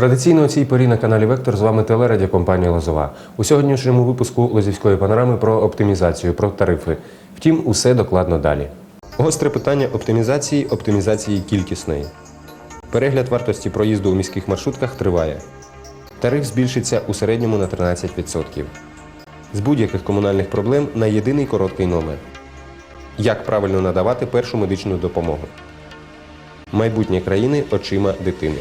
Традиційно у цій порі на каналі Вектор з вами телерадіокомпанія Лозова. У сьогоднішньому випуску Лозівської панорами про оптимізацію, про тарифи. Втім, усе докладно далі. Гостре питання оптимізації, оптимізації кількісної. Перегляд вартості проїзду у міських маршрутках триває. Тариф збільшиться у середньому на 13%. З будь-яких комунальних проблем на єдиний короткий номер. Як правильно надавати першу медичну допомогу? Майбутнє країни очима дитини.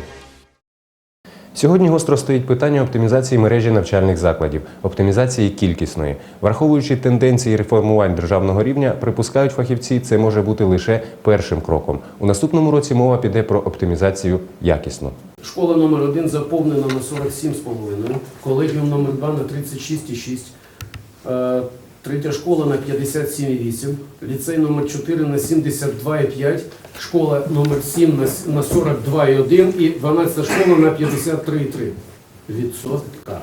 Сьогодні гостро стоїть питання оптимізації мережі навчальних закладів, оптимізації кількісної. Враховуючи тенденції реформувань державного рівня, припускають фахівці, це може бути лише першим кроком. У наступному році мова піде про оптимізацію якісно. Школа номер 1 заповнена на 47,5, колегіум номер 2 на 36,6, е, третя школа на 57,8, ліцей номер 4 на 72,5, школа номер 7 на с- на 42,1 і 12 школа на 53,3 відсотка.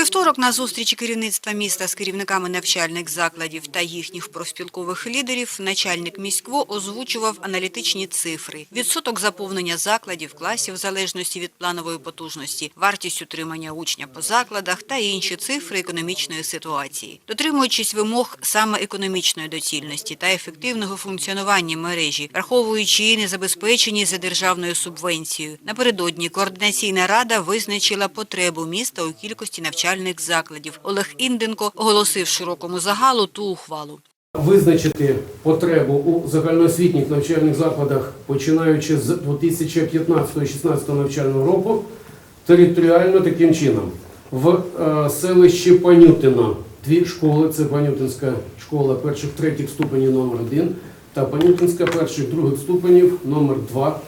Вівторок на зустрічі керівництва міста з керівниками навчальних закладів та їхніх профспілкових лідерів начальник міськво озвучував аналітичні цифри: відсоток заповнення закладів, класів в залежності від планової потужності, вартість утримання учня по закладах та інші цифри економічної ситуації, дотримуючись вимог саме економічної доцільності та ефективного функціонування мережі, враховуючи її незабезпеченість за державною субвенцією. Напередодні координаційна рада визначила потребу міста у кількості навчальних закладів. Олег Інденко оголосив широкому загалу ту ухвалу. Визначити потребу у загальноосвітніх навчальних закладах, починаючи з 2015-16 навчального року, територіально таким чином. В е, селищі Панютино дві школи, це Панютинська школа перших третіх ступенів номер 1 та Панютинська перших других ступенів номер 2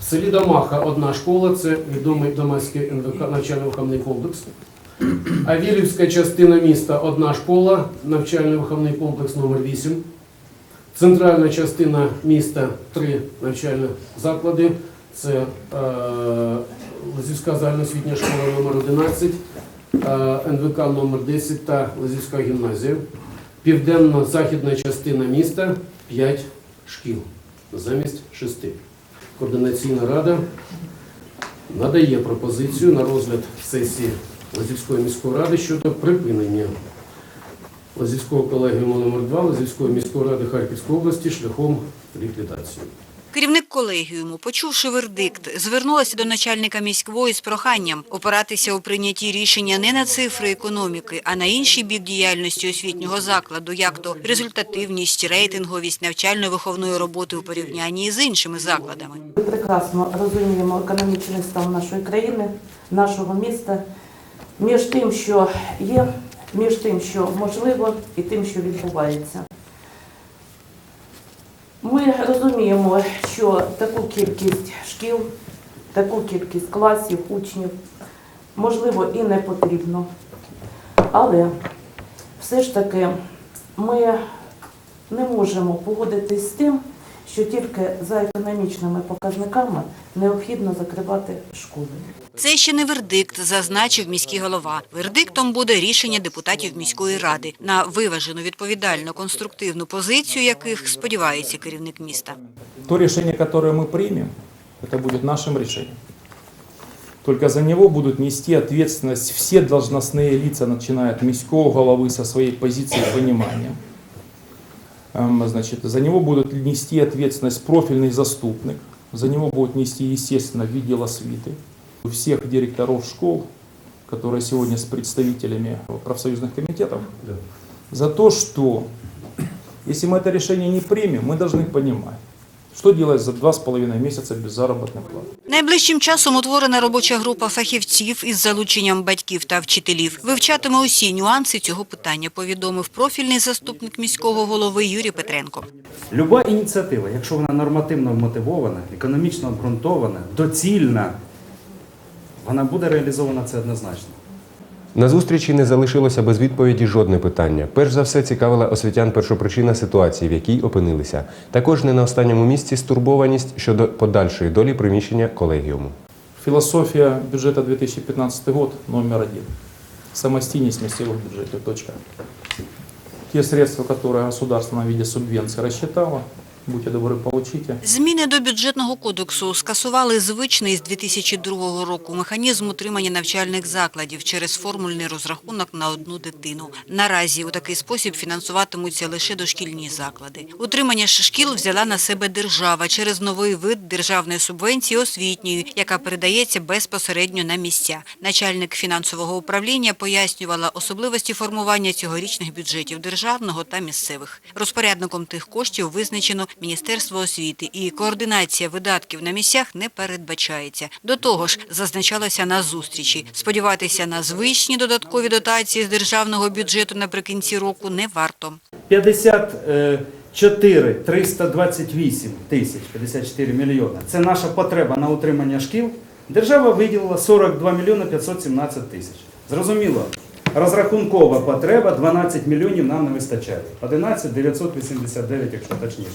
В селі Домаха одна школа, це відомий Домаський НВК навчально-виховний комплекс. Авілівська частина міста одна школа, навчально-виховний комплекс номер 8 Центральна частина міста три навчальні заклади. Це е, Лазівська загальноосвітня школа номер 11 е, НВК номер 10 та Лазівська гімназія. Південно-західна частина міста 5 шкіл замість 6. Координаційна рада надає пропозицію на розгляд сесії Лазівської міської ради щодо припинення Лазівського колегіуму номер 2 Лазівської міської ради Харківської області шляхом ліквідації. Керівник колегіуму, почувши вердикт, звернулася до начальника міськвої з проханням опиратися у прийнятті рішення не на цифри економіки, а на інший бік діяльності освітнього закладу, як то результативність, рейтинговість навчально-виховної роботи у порівнянні з іншими закладами. Ми прекрасно розуміємо економічний стан нашої країни, нашого міста, між тим, що є, між тим, що можливо, і тим, що відбувається. Ми розуміємо, що таку кількість шкіл, таку кількість класів, учнів, можливо, і не потрібно. Але все ж таки ми не можемо погодитись з тим, що тільки за економічними показниками необхідно закривати школи. Це ще не вердикт, зазначив міський голова. Вердиктом буде рішення депутатів міської ради на виважену, відповідальну, конструктивну позицію, яких сподівається керівник міста. То решение, которое мы примем, это будет нашим решением. Только за него будут нести ответственность все должностные лица, начиная от міського головы со своей позиции и понимания. Эм, Значит, за него будут нести ответственность профильный заступник, за него будут нести, естественно, відділ освіти, всех директоров школ, которые сегодня с представителями профсоюзных комитетов, за то, что если мы это решение не примем, мы должны понимать, что делать за два с половиной месяца без заработной платы. Найближчим часом утворена робоча група фахівців із залученням батьків та вчителів. Вивчатиме усі нюанси цього питання, повідомив профільний заступник міського голови Юрій Петренко. Люба ініціатива, якщо вона нормативно мотивована, економічно обґрунтована, доцільна, вона буде реалізована це однозначно. На зустрічі не залишилося без відповіді жодне питання. Перш за все цікавила освітян першопричина ситуації, в якій опинилися. Також не на останньому місці стурбованість щодо подальшої долі приміщення колегіуму. Философия бюджета 2015 год номер один. Самостийность сместила в бюджете. Точка. Те средства, которые государство на виде субвенции рассчитало, Будьте добры, получите. Зміни до бюджетного кодексу скасували звичний з 2002 року механізм утримання навчальних закладів через формульний розрахунок на одну дитину. Наразі у такий спосіб фінансуватимуться лише дошкільні заклади. Утримання шкіл взяла на себе держава через новий вид державної субвенції освітньої, яка передається безпосередньо на місця. Начальник фінансового управління пояснювала особливості формування цьогорічних бюджетів державного та місцевих. Розпорядником тих коштів визначено Міністерство освіти, і координація видатків на місцях не передбачається. До того ж, зазначалося на зустрічі. Сподіватися на звичні додаткові дотації з державного бюджету наприкінці року не варто. 54 328 тисяч 54 мільйони. Це наша потреба на утримання шкіл. Держава виділила 42 мільйони 517 тисяч. Зрозуміло, розрахункова потреба 12 мільйонів нам не вистачає. 11 989, якщо точніше.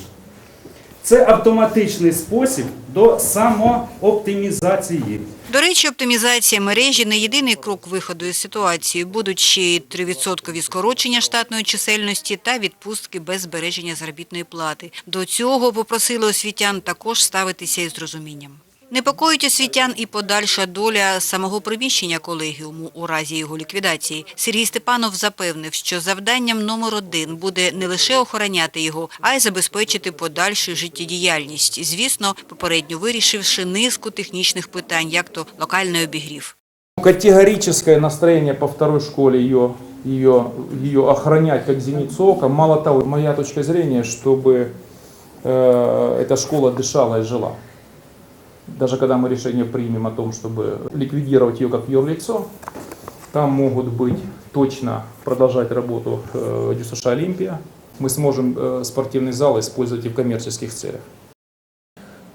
Це автоматичний спосіб до самооптимізації. До речі, оптимізація мережі не єдиний крок виходу із ситуації. Будуть ще й 3% скорочення штатної чисельності та відпустки без збереження заробітної плати. До цього попросили освітян також ставитися із розумінням. Непокоїть освітян і подальша доля самого приміщення колегіуму у разі його ліквідації. Сергій Степанов запевнив, що завданням номер один буде не лише охороняти його, а й забезпечити подальшу життєдіяльність. Звісно, попередньо вирішивши низку технічних питань, як то локальний обігрів. Категорическое настроение по второй школе ее, ее, ее охранять как зеницу ока. Мало того, моя точка зрения, чтобы э, эта школа дышала и жила. Даже когда мы решение примем о том, чтобы ликвидировать ее как юрлицо, там могут быть точно продолжать работу э, ДЮСШ «Олимпия». Мы сможем э, спортивный зал использовать и в коммерческих целях.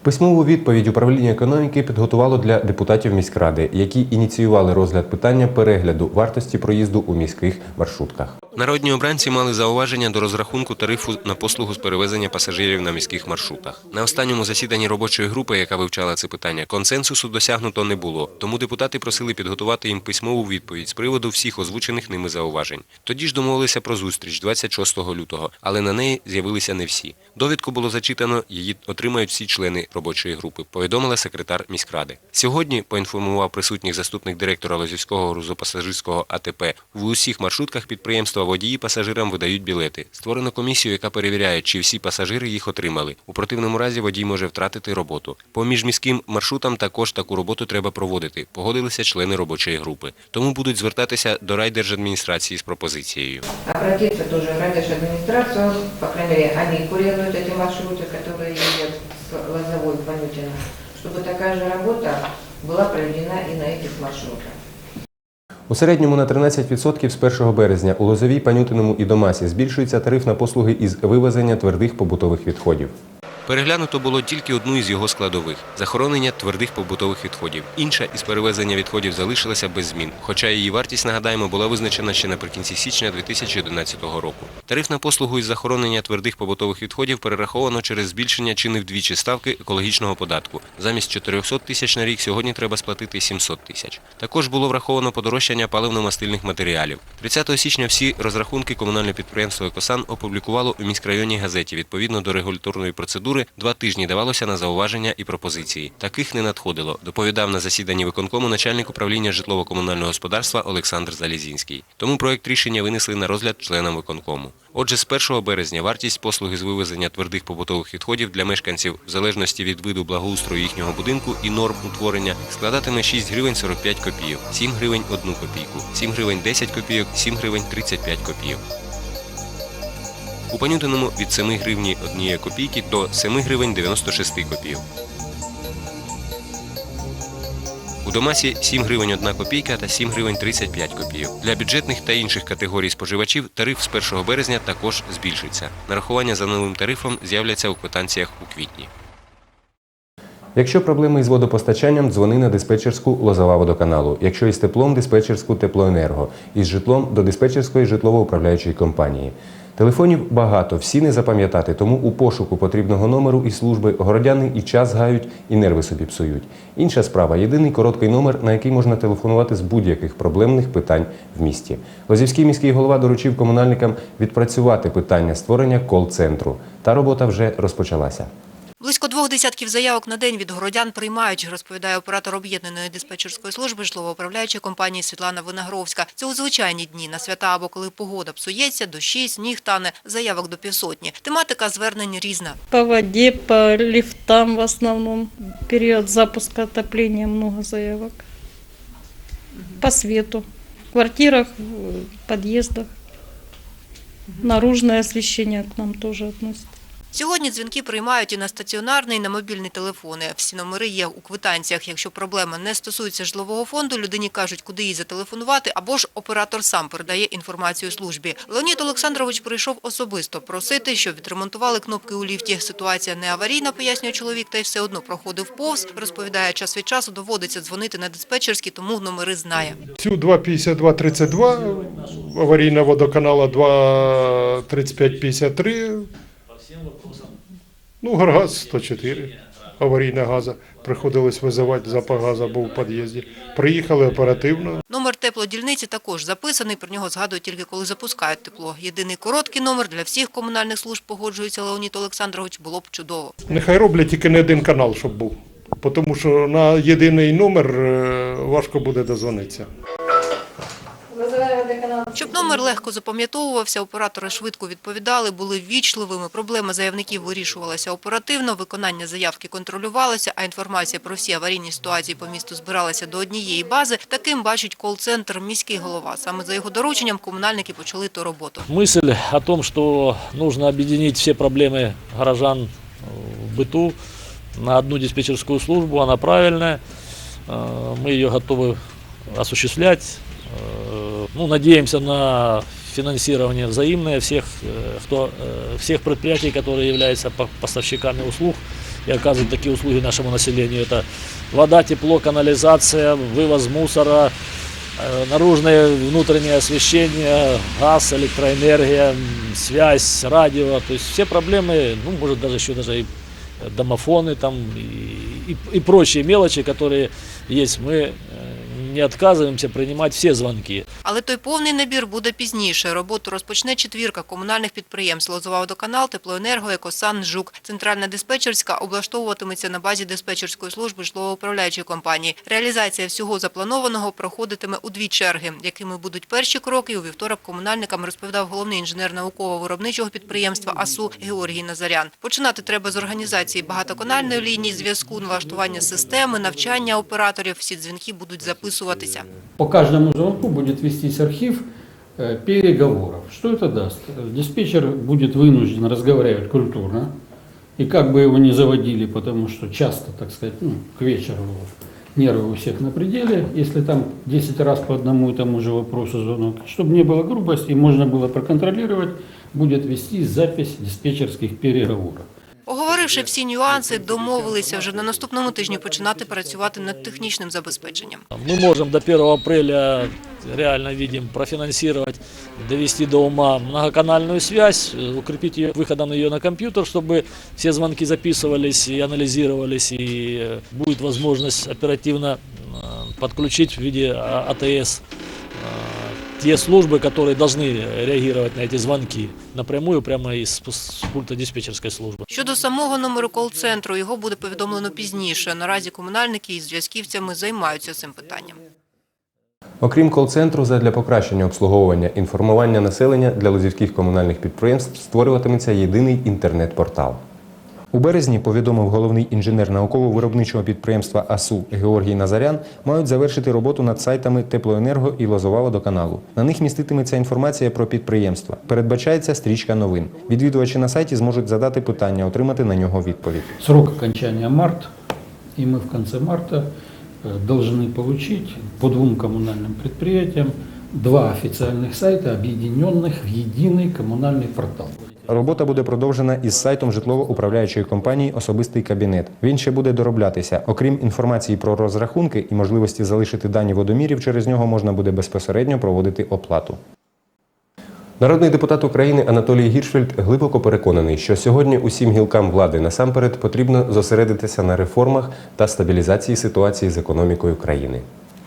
Письмову відповідь управління економіки підготувало для депутатів міськради, які ініціювали розгляд питання перегляду вартості проїзду у міських маршрутках. Народні обранці мали зауваження до розрахунку тарифу на послугу з перевезення пасажирів на міських маршрутах. На останньому засіданні робочої групи, яка вивчала це питання, консенсусу досягнуто не було. Тому депутати просили підготувати їм письмову відповідь з приводу всіх озвучених ними зауважень. Тоді ж домовилися про зустріч 26 лютого, але на неї з'явилися не всі. Довідку було зачитано, її отримають всі члени робочої групи, повідомила секретар міськради. Сьогодні поінформував присутніх заступник директора Лозівського грузопасажирського АТП. В усіх маршрутках підприємства водії пасажирам видають білети. Створено комісію, яка перевіряє, чи всі пасажири їх отримали. У противному разі водій може втратити роботу. По міжміським маршрутам також таку роботу треба проводити. Погодилися члени робочої групи. Тому будуть звертатися до райдержадміністрації з пропозицією. обратиться тоже в райдержадминистрацию, по крайней мере, они курируют эти маршруты, которые ездят с Лозовой в Панютино, чтобы такая же работа была проведена и на этих маршрутах. У середньому на 13% з 1 березня у Лозовій, Панютиному і Домасі збільшується тариф на послуги із вивезення твердих побутових відходів. Переглянуто було тільки одну із його складових захоронення твердих побутових відходів. Інша із перевезення відходів залишилася без змін, хоча її вартість, нагадаємо, була визначена ще наприкінці січня 2011 року. Тариф на послугу із захоронення твердих побутових відходів перераховано через збільшення чи не вдвічі ставки екологічного податку. Замість 400 тисяч на рік сьогодні треба сплатити 700 тисяч. Також було враховано подорожчання паливно-мастильних матеріалів. 30 січня всі розрахунки комунальне підприємство «Екосан» опублікувало у міськрайонній газеті відповідно до регуляторної процедури. Два тижні давалося на зауваження і пропозиції. Таких не надходило. Доповідав на засіданні виконкому начальник управління житлово-комунального господарства Олександр Залізінський. Тому проект рішення винесли на розгляд членам виконкому. Отже, з 1 березня вартість послуги з вивезення твердих побутових відходів для мешканців в залежності від виду благоустрою їхнього будинку і норм утворення складатиме 6 гривень 45 копійок, 7 гривень 1 копійку, 7 гривень 10 копійок, 7 гривень 35 копійок. У Панютиному від 7 гривні 1 копійки до 7 гривень 96 копійок. У Домасі 7 гривень 1 копійка та 7 гривень 35 копійок. Для бюджетних та інших категорій споживачів тариф з 1 березня також збільшиться. Нарахування за новим тарифом з'являться у квитанціях у квітні. Якщо проблеми із водопостачанням, дзвони на диспетчерську Лозова водоканалу. Якщо із теплом, диспетчерську теплоенерго. Із житлом до диспетчерської житлово-управляючої компанії. Телефонів багато, всі не запам'ятати, тому у пошуку потрібного номеру і служби городяни і час гають, і нерви собі псують. Інша справа єдиний короткий номер, на який можна телефонувати з будь-яких проблемних питань в місті. Лозівський міський голова доручив комунальникам відпрацювати питання створення кол-центру. Та робота вже розпочалася. Близько двох десятків заявок на день від городян приймають, розповідає оператор об'єднаної диспетчерської служби житлово-управляючої компанії Світлана Виногровська. Це у звичайні дні на свята або коли погода псується, дощі, сніг тане, заявок до півсотні. Тематика звернень різна. По воде, по лифтам в основном. Период запуска отопления много заявок. По свету. В квартирах, в подъездах. Наружное освещение к нам тоже относится. Сьогодні дзвінки приймають і на стаціонарний, і на мобільні телефони. Всі номери є у квитанціях. Якщо проблема не стосується житлового фонду, людині кажуть, куди їй зателефонувати, або ж оператор сам передає інформацію службі. Леонід Олександрович прийшов особисто просити, щоб відремонтували кнопки у ліфті. Ситуація не аварійна, пояснює чоловік, та й все одно проходив повз. Розповідає, час від часу доводиться дзвонити на диспетчерські, тому номери знає. Цю 2,52,32, аварійна водоканала 2,35,53. Ну, Гаргаз 104, аварійна газа. Приходилось визивати запах газу, був у під'їзді. Приїхали оперативно, Номер теплодільниці також записаний. Про нього згадують тільки коли запускають тепло. Єдиний короткий номер для всіх комунальних служб погоджується Леонід Олександрович. Було б чудово. Нехай роблять тільки не один канал, щоб був. Тому що на єдиний номер е, важко буде дозвонитися. Щоб номер легко запам'ятовувався, оператори швидко відповідали, були ввічливими. Проблема заявників вирішувалася оперативно, виконання заявки контролювалося, а інформація про всі аварійні ситуації по місту збиралася до однієї бази. Таким бачить кол-центр міський голова. Саме за його дорученням комунальники почали ту роботу. Мысль о том, что нужно объединить все проблемы горожан э, в быту на одну диспетчерскую службу, она правильная. Э, Мы ее готовы осуществлять. Ну, надеемся на финансирование взаимное всех, э, кто, э, всех предприятий, которые являются по- поставщиками услуг и оказывают такие услуги нашему населению. Это вода, тепло, канализация, вывоз мусора, Э, Наружное, внутреннее освещение, газ, электроэнергия, связь, радио, то есть все проблемы, ну, может даже еще даже и домофоны там и, и, и прочие мелочи, которые есть, мы не отказываемся принимать все звонки. Але той повний набір буде пізніше. Роботу розпочне четвірка комунальних підприємств «Лозова водоканал», «Теплоенерго», «Екосан», «Жук». Центральна диспетчерська облаштовуватиметься на базі диспетчерської служби житлово-управляючої компанії. Реалізація всього запланованого проходитиме у дві черги. Якими будуть перші кроки, у вівторок комунальникам розповідав головний інженер науково-виробничого підприємства АСУ Георгій Назарян. Починати треба з організації багатоканальної лінії зв'язку, налаштування системи, навчання операторів. Всі дзвінки будуть записуватися. По каждому звонку будет вестись архив э, переговоров. Что это даст? Диспетчер будет вынужден разговаривать культурно. И как бы его ни заводили, потому что часто, так сказать, ну, к вечеру нервы у всех на пределе, если там 10 раз по одному и тому же вопросу звонок, чтобы не было грубости и можно было проконтролировать, будет вести запись диспетчерских переговоров. Оговоривши всі нюанси, домовилися вже на наступному тижні починати працювати над технічним забезпеченням. Мы можем до 1 апреля, реально видим, профинансировать, довести до ума многоканальную связь, э, укрепить ее выходом ее на компьютер, чтобы все звонки записывались и анализировались, и э, будет возможность оперативно э, подключить в виде а- АТС э, те службы, которые должны реагировать на эти звонки напрямую прямо из с пульта диспетчерской службы. Щодо самого номеру кол-центру, його буде повідомлено пізніше. Наразі комунальники із зв'язківцями займаються цим питанням. Окрім кол-центру, задля покращення обслуговування інформування населення для лозівських комунальних підприємств створюватиметься єдиний інтернет-портал. У березні, повідомив головний інженер науково-виробничого підприємства АСУ Георгій Назарян, мають завершити роботу над сайтами Теплоенерго і Лозова водоканалу. На них міститиметься інформація про підприємства. Передбачається стрічка новин. Відвідувачі на сайті зможуть задати питання, отримати на нього відповідь. Срок окончания март, и мы в конце марта э, должны получить по двум коммунальным предприятиям два официальных сайта, объединенных в единый коммунальный портал. Робота буде продовжена із сайтом житлово-управляючої компанії Особистий кабінет. Він ще буде дороблятися. Окрім інформації про розрахунки і можливості залишити дані водомірів, через нього можна буде безпосередньо проводити оплату. Народний депутат України Анатолій Гіршфельд глибоко переконаний, що сьогодні усім гілкам влади насамперед потрібно зосередитися на реформах та стабілізації ситуації з економікою країни.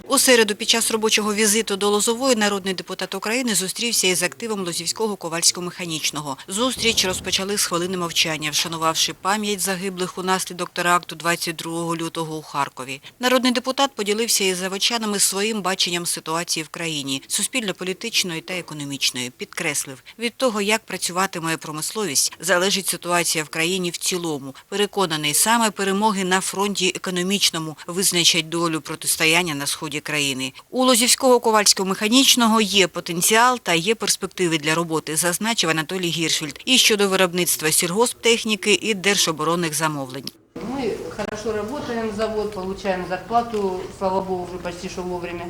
У середу під час робочого візиту до Лозової народний депутат України зустрівся із активом Лозівського ковальсько-механічного. Зустріч розпочали з хвилини мовчання, вшанувавши пам'ять загиблих унаслідок теракту 22 лютого у Харкові. Народний депутат поділився із заводчанами своїм баченням ситуації в країні, суспільно-політичної та економічної. Підкреслив, від того, як працюватиме промисловість, залежить ситуація в країні в цілому. Переконаний, саме перемоги на фронті економічному визначать долю протистояння на сході країни. У Лозівського ковальсько-механічного є потенціал та є перспективи для роботи, зазначив Анатолій Гіршфельд. І щодо виробництва сільгосптехніки і держоборонних замовлень. Мы хорошо работаем, завод, получаем зарплату, слава богу, уже почти что вовремя.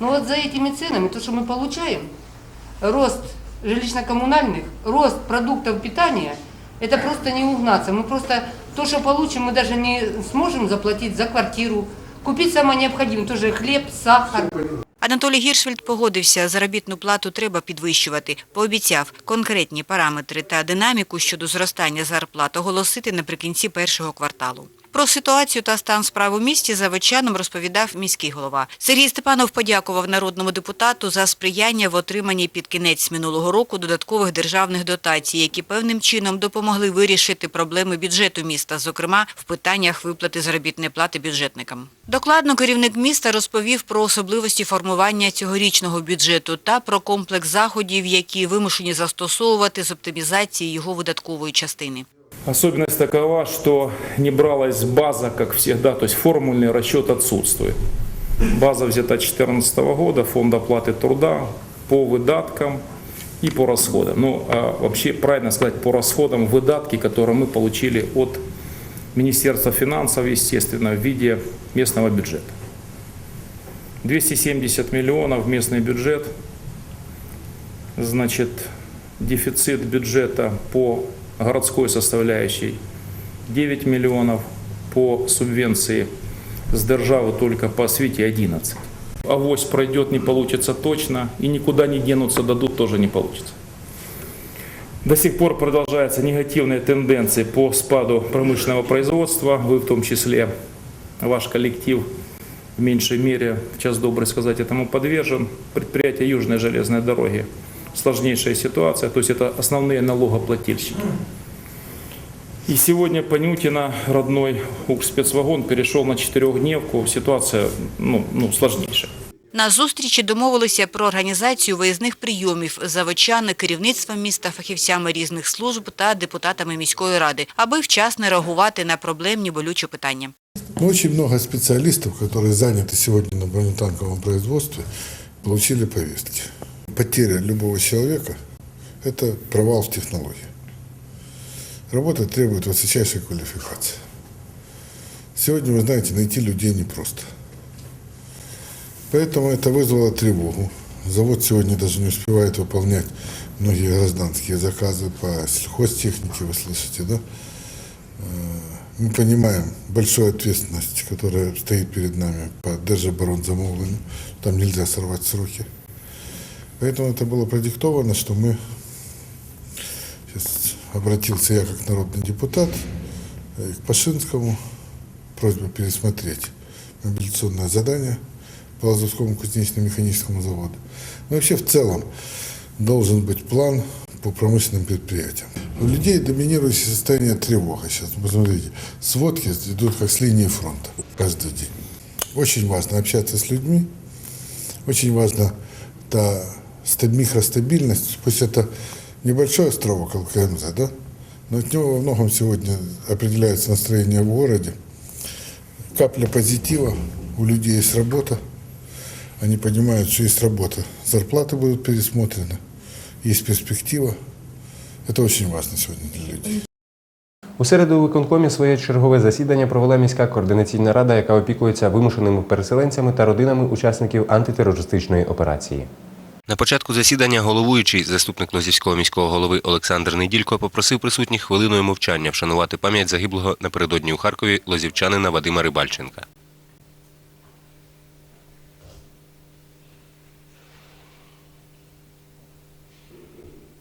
Но вот за этими ценами, то, что мы получаем, рост жилищно-коммунальных, рост продуктов питания, это просто не угнаться. Мы просто то, что получим, мы даже не сможем заплатить за квартиру, купить саме необхідне, теж хліб, сахар. Анатолій Гіршвельд погодився, заробітну плату треба підвищувати. Пообіцяв конкретні параметри та динаміку щодо зростання зарплат оголосити наприкінці першого кварталу. Про ситуацію та стан справ у місті заводчанам розповідав міський голова. Сергій Степанов подякував народному депутату за сприяння в отриманні під кінець минулого року додаткових державних дотацій, які певним чином допомогли вирішити проблеми бюджету міста, зокрема в питаннях виплати заробітної плати бюджетникам. Докладно керівник міста розповів про особливості формування цьогорічного бюджету та про комплекс заходів, які вимушені застосовувати з оптимізації його видаткової частини. Особенность такова, что не бралась база, как всегда, то есть формульный расчет отсутствует. База взята 2014 года, фонд оплаты труда по выдаткам и по расходам. Ну, а вообще, правильно сказать, по расходам выдатки, которые мы получили от Министерства финансов, естественно, в виде местного бюджета. 270 миллионов местный бюджет, значит, дефицит бюджета по городской составляющей 9 миллионов, по субвенции с державы только по освите 11. Авось пройдет, не получится точно, и никуда не денутся, дадут, тоже не получится. До сих пор продолжаются негативные тенденции по спаду промышленного производства. Вы в том числе, ваш коллектив в меньшей мере, час добрый сказать, этому подвержен. Предприятие Южной железной дороги. Сложнейшая ситуация, то есть это основные налогоплательщики. И сегодня Панютина, родной Укрспецвагон, перешел на четырехдневку. Ситуация ну, ну, сложнейшая. На зустрічі домовилися про організацію виїзних прийомів заводчани керівництвом міста, фахівцями різних служб та депутатами міської ради, аби вчасно реагувати на проблемні болючі питання. Ну, Очень много специалистов, которые заняты сегодня на бронетанковом производстве, получили повестки. Потеря любого человека – это провал в технологии. Работа требует высочайшей квалификации. Сегодня, вы знаете, найти людей непросто. Поэтому это вызвало тревогу. Завод сегодня даже не успевает выполнять многие гражданские заказы по сельхозтехнике, вы слышите, да? Э, Мы понимаем большую ответственность, которая стоит перед нами по держоборонзамовлению. Там нельзя сорвать сроки. Поэтому это было продиктовано, что мы сейчас обратился я как народный депутат э, к Пашинскому, просьба пересмотреть мобилизационное задание по Лазовскому кузнечно-механическому заводу. Ну, вообще в целом должен быть план по промышленным предприятиям. У людей доминирующее состояние тревога сейчас. Посмотрите, сводки идут как с линии фронта каждый день. Очень важно общаться с людьми, очень важно та микростабильность, пусть это небольшой островок ЛКМЗ, да, но от него во многом сегодня определяется настроение в городе. Капля позитива, у людей есть работа, они понимают, что есть работа, зарплаты будут пересмотрены, есть перспектива. Это очень важно сегодня для людей. У середу у виконкомі своє чергове засідання провела міська координаційна рада, яка опікується вимушеними переселенцями та родинами учасників антитерористичної операції. На початку засідання головуючий заступник Лозівського міського голови Олександр Неділько попросив присутніх хвилиною мовчання вшанувати пам'ять загиблого напередодні у Харкові лозівчанина Вадима Рибальченка.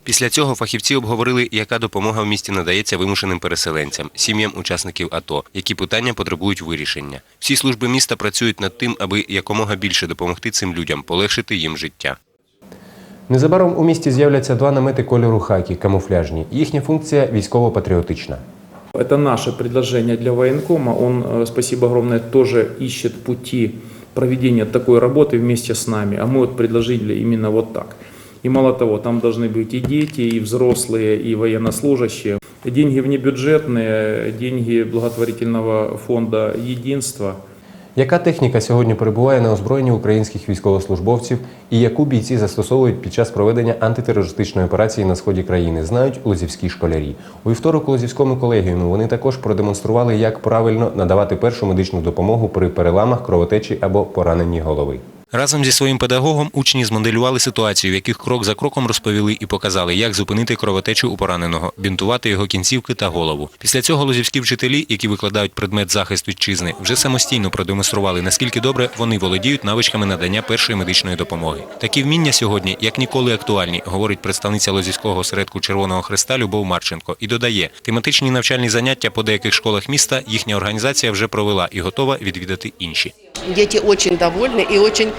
Після цього фахівці обговорили, яка допомога в місті надається вимушеним переселенцям, сім'ям учасників АТО, які питання потребують вирішення. Всі служби міста працюють над тим, аби якомога більше допомогти цим людям, полегшити їм життя. Незабаром у місті з'являться два намети кольору хакі, камуфляжні. Їхня функція військово-патріотична. Это наше предложение для военкома. Он, э, спасибо огромное, тоже ищет пути проведения такой работы вместе с нами. А мы вот предложили именно вот так. И мало того, там должны быть и дети, и взрослые, и военнослужащие. Деньги внебюджетные, деньги благотворительного фонда «Единство». Яка техніка сьогодні перебуває на озброєнні українських військовослужбовців і яку бійці застосовують під час проведення антитерористичної операції на сході країни, знають лозівські школярі. У вівторок Лозівському колегіумі вони також продемонстрували, як правильно надавати першу медичну допомогу при переламах, кровотечі або пораненні голови. Разом зі своїм педагогом учні змоделювали ситуацію, в яких крок за кроком розповіли і показали, як зупинити кровотечу у пораненого, бінтувати його кінцівки та голову. Після цього лозівські вчителі, які викладають предмет захист вітчизни, вже самостійно продемонстрували, наскільки добре вони володіють навичками надання першої медичної допомоги. Такі вміння сьогодні як ніколи актуальні, говорить представниця Лозівського осередку Червоного Хреста Любов Марченко і додає, тематичні навчальні заняття по деяких школах міста їхня організація вже провела і готова відвідати інші. Дети очень довольны и очень э,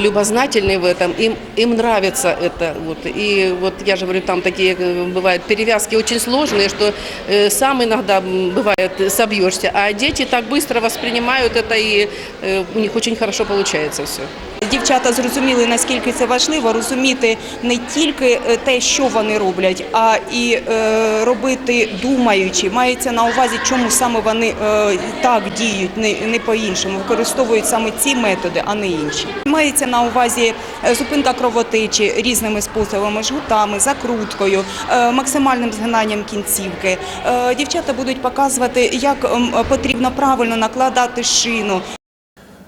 любознательны в этом. Им, им нравится это. Вот. И вот я же говорю, там такие э, бывают перевязки очень сложные, что э, сам иногда м, бывает э, собьешься. А дети так быстро воспринимают это, и э, у них очень хорошо получается все. Дівчата зрозуміли, наскільки це важливо розуміти не тільки е, те, що вони роблять, а і е, робити думаючи. Мається на увазі, чому саме вони е, так діють, не, не по-іншому, використовують саме ці методи, а не інші. Мається на увазі е, зупинка кровотечі різними способами, жгутами, закруткою, е, максимальним згинанням кінцівки. Е, Дівчата будуть показувати, як ем, потрібно правильно накладати шину,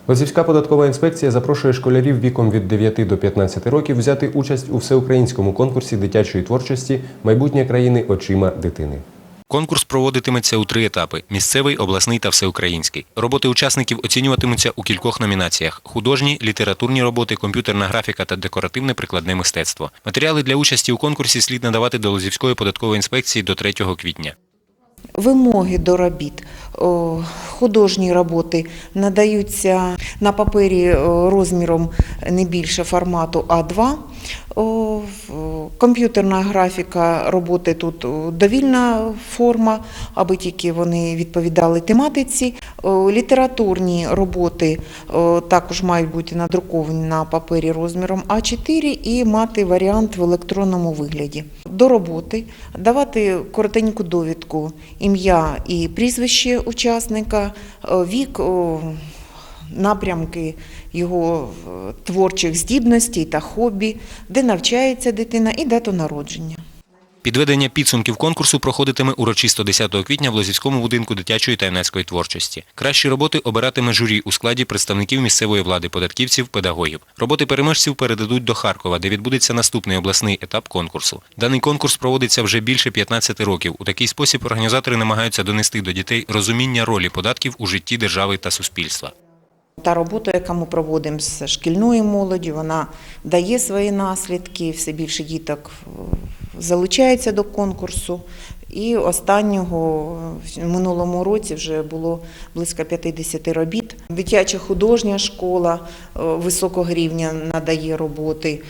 Лозівська податкова інспекція запрошує школярів віком від 9 до 15 років взяти участь у всеукраїнському конкурсі дитячої творчості Майбутнє країни очима дитини. Конкурс проводитиметься у три етапи: місцевий, обласний та всеукраїнський. Роботи учасників оцінюватимуться у кількох номінаціях: художні, літературні роботи, комп'ютерна графіка та декоративне прикладне мистецтво. Матеріали для участі у конкурсі слід надавати до Лозівської податкової інспекції до 3 квітня. Вимоги до робіт. Художні роботи надаються на папері розміром не більше формату А2. Комп'ютерна графіка роботи тут довільна форма, аби тільки вони відповідали тематиці. Літературні роботи також мають бути надруковані на папері розміром А4 і мати варіант в електронному вигляді. До роботи давати коротеньку довідку, ім'я і прізвище учасника, вік, напрямки його е, творчих здібностей та хобі, де навчається дитина і дату народження. Підведення підсумків конкурсу проходитиме урочисто 10 квітня в Лозівському будинку дитячої та юнацької творчості. Кращі роботи обиратиме журі у складі представників місцевої влади, податківців, педагогів. Роботи переможців передадуть до Харкова, де відбудеться наступний обласний етап конкурсу. Даний конкурс проводиться вже більше 15 років. У такий спосіб організатори намагаються донести до дітей розуміння ролі податків у житті держави та суспільства. Та робота, яку ми проводимо з шкільною молоддю, вона дає свої наслідки, все більше діток е, залучається до конкурсу. І останнього е, в минулому році вже було близько 50 робіт. Дитяча художня школа е, високого рівня надає роботи.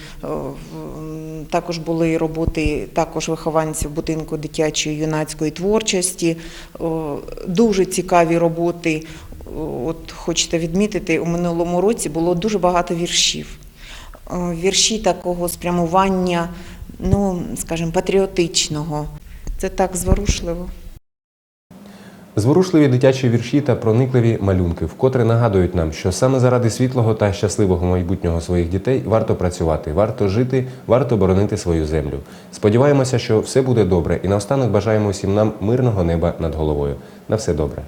Також були роботи також вихованців будинку дитячої юнацької творчості. Дуже цікаві роботи. От хочете відмітити, у минулому році було дуже багато віршів. Е, Вірші такого спрямування, ну, скажімо, патріотичного. Це так зворушливо. Зворушливі дитячі вірші та проникливі малюнки вкотре нагадують нам, що саме заради світлого та щасливого майбутнього своїх дітей варто працювати, варто жити, варто боронити свою землю. Сподіваємося, що все буде добре, і наостанок бажаємо всім нам мирного неба над головою. На все добре.